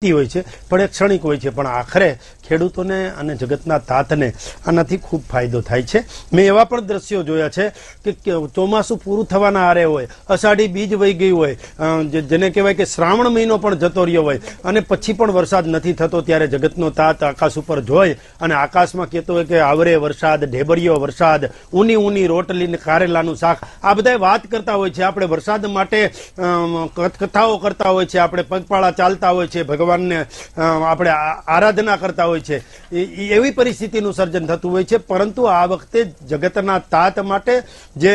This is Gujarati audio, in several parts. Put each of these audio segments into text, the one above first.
હોય છે, પણ એ ક્ષણિક હોય છે. પણ આખરે ખેડૂતોને અને જગતના તાતને આનાથી ખૂબ ફાયદો થાય છે. મેં એવા પણ દ્રશ્યો જોયા છે કે ચોમાસું પૂરું થવાના આરે હોય, અષાઢી બીજ વહી ગઈ હોય જેને કહેવાય કે શ્રાવણ મહિનો પણ જતો રહ્યો હોય, અને પછી પણ વરસાદ નથી થતો ત્યારે જગતનો તાત આકાશ ઉપર જોઈ અને આકાશમાં કહેતો હોય કે આવરે વરસાદ, ઢેબરિયો વરસાદ, ઊની ઊની રોટલી ને કારેલાનું શાક. આ બધા વાત કરતા હોય છે. આપણે વરસાદ માટે કથાઓ કરતા હોય છે. આપણે પગપાળા ચાલતા હોય છે. ભગવાનને આપણે આરાધના કરતા હોય છે. એવી પરિસ્થિતિનું સર્જન થતું હોય છે. પરંતુ આ વખતે જગતના તાત માટે જે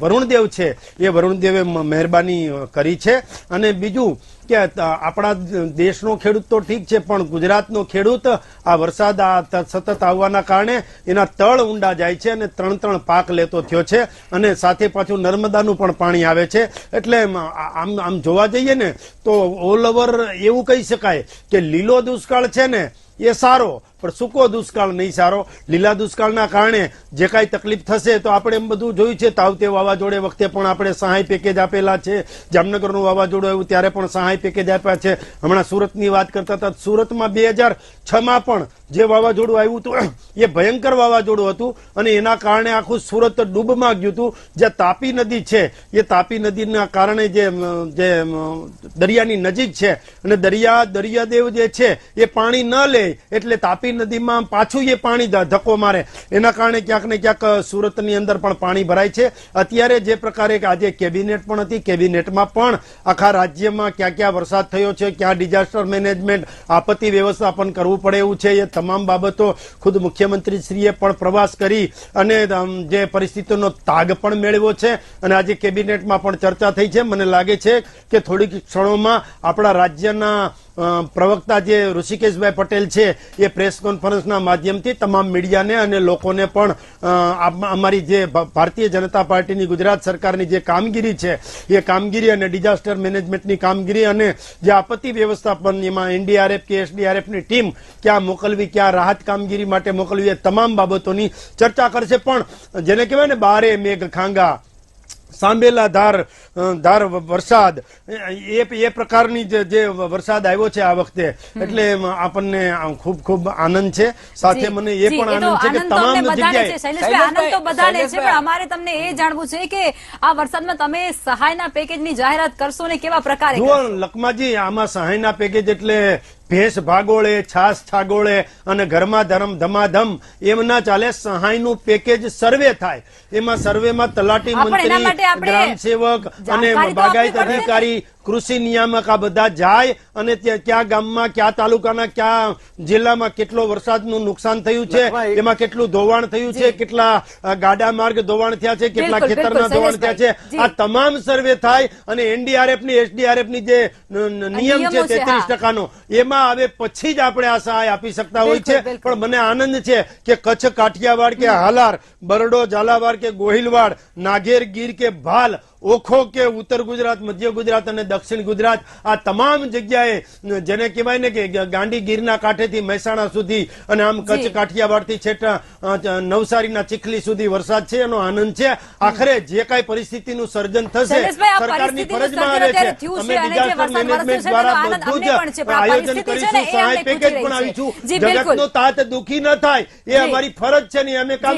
વરુણદેવ છે, એ વરુણદેવે મહેરબાની કરી છે. અને બીજું કે આપણા દેશનો ખેડૂત તો ઠીક છે, પણ ગુજરાતનો ખેડૂત, આ વરસાદ, આ સતત આવવાના કારણે એના તળ ઊંડા જાય છે અને ત્રણ ત્રણ પાક લેતો થયો છે અને સાથે પાછું નર્મદાનું પણ પાણી આવે છે. એટલે આમ આમ જોવા જઈએ ને, તો ઓલ ઓવર એવું કહી શકાય કે લીલો દુષ્કાળ છે ને એ સારો. પણ સૂકો દુષ્કાળ નહીં સારો. લીલા દુષ્કાળના કારણે જે કાંઈ તકલીફ થશે તો આપણે એમ બધું જોયું છે. તાવતે વાવાઝોડે વખતે પણ આપણે સહાય પેકેજ આપેલા છે. જામનગરનું વાવાઝોડું આવ્યું ત્યારે પણ સહાય પેકેજ આપ્યા છે. હમણાં સુરતની વાત કરતા હતા. સુરતમાં બે હજાર છમાં પણ જે વાવાઝોડું આવ્યું હતું એ ભયંકર વાવાઝોડું હતું. અને એના કારણે આખું સુરત ડૂબમાં ગયું હતું. જે તાપી નદી છે, એ તાપી નદીના કારણે જે જે દરિયાની નજીક છે. અને દરિયા, દરિયાદેવ જે છે, એ પાણી ન લે એટલે તાપી નદીમાં પાછું એ પાણી ધક્કો મારે. એના કારણે ક્યાંક ને ક્યાંક સુરતની અંદર પણ પાણી ભરાય છે. અત્યારે જે પ્રકારે આજે કેબિનેટ પણ હતી, કેબિનેટમાં પણ આખા રાજ્યમાં ક્યાં ક્યાં વરસાદ થયો છે, ક્યાં ડિઝાસ્ટર મેનેજમેન્ટ, આપત્તિ વ્યવસ્થાપન કરવું પડે એવું છે, એ તમામ બાબતો ખુદ મુખ્યમંત્રીશ્રીએ પણ પ્રવાસ કરી અને જે પરિસ્થિતિનો તાગ પણ મેળવ્યો છે. અને આજે કેબિનેટમાં પણ ચર્ચા થઈ છે. મને લાગે છે કે થોડીક ક્ષણોમાં આપણા રાજ્યના પ્રવક્તા જે ઋષિકેશભાઈ પટેલ છે, એ પ્રેસ કોન્ફરન્સના માધ્યમથી તમામ મીડિયાને અને લોકોને પણ અમારી જે ભારતીય જનતા પાર્ટીની ગુજરાત સરકારની જે કામગીરી છે, એ કામગીરી અને ડિઝાસ્ટર મેનેજમેન્ટની કામગીરી અને જે આપત્તિ વ્યવસ્થાપન, એમાં એનડીઆરએફ કે એસડીઆરએફની ટીમ ક્યાં મોકલવી, ક્યાં રાહત કામગીરી માટે મોકલવી, એ તમામ બાબતોની ચર્ચા કરશે. પણ, જેને કહેવાય ને બારે મેઘ ખાંગા સાંભેલા ધાર ધાર વરસાદ. એ એ પ્રકારની જે જે વરસાદ આવ્યો છે આ વખતે એટલે આપણને ખૂબ ખૂબ આનંદ છે. સાથે મને એ પણ આનંદ છે કે તમામ જગ્યાએ આનંદ તો બધાને છે પણ અમારે તમને એ જાણવું છે કે આ વરસાદમાં તમે સહાયના પેકેજની જાહેરાત કરશો ને કેવા પ્રકારે જુઓ લકમાજી આમાં સહાયના પેકેજ એટલે ભેંસ ભાગોળે છાસ છાગોળે અને ઘરમાં ધરમ ધમાધમ એમ ના ચાલે સહાયનું પેકેજ સર્વે થાય એમાં સર્વેમાં તલાટી મંત્રી ગ્રામ સેવક અને બાગાયત. અધિકારી કૃષિ નિયામક આ બધા જાય અને ત્યાં કયા ગામમાં કયા તાલુકાના કયા જિલ્લામાં કેટલો વરસાદનું નુકસાન થયું છે એમાં કેટલું ધોવાણ થયું છે કેટલા ગાડા માર્ગ ધોવાણ થયા છે કેટલા ખેતરના ધોવાણ થયા છે. આ તમામ સર્વે થાય અને એનડીઆરએફની એસડીઆરએફની જે નિયમ છે તેત્રીસ. ટકાનો એમાં હવે પછી જ આપણે આ સહાય આપી શકતા હોય છે. પણ મને આનંદ છે કે કચ્છ કાઠિયાવાડ કે હાલાર બરડો ઝાલાવાડ કે ગોહિલવાડ નાગેર ગીર કે ભાલ ઓખો કે ઉત્તર ગુજરાત મધ્ય ગુજરાત અને દક્ષિણ ગુજરાત આ તમામ જગ્યાએ જેને કહેવાય ને કે ગાંડી ગીરના કાંઠેથી મહેસાણા સુધી અને આમ કચ્છ કાઠિયાવાડથી છેટા નવસારીના ચીખલી સુધી વરસાદ છે એનો આનંદ છે. આખરે જે કાંઈ પરિસ્થિતિનું સર્જન થશે સરકારની ફરજમાં આવે છે. અમે ડિઝાસ્ટર છે દ્વારા બધું જ આયોજન કરીશું સહાય પેકેજ પણ આવીશું. જગતનો તાત દુખી ન થાય એ અમારી ફરજ છે ને અમે કામ.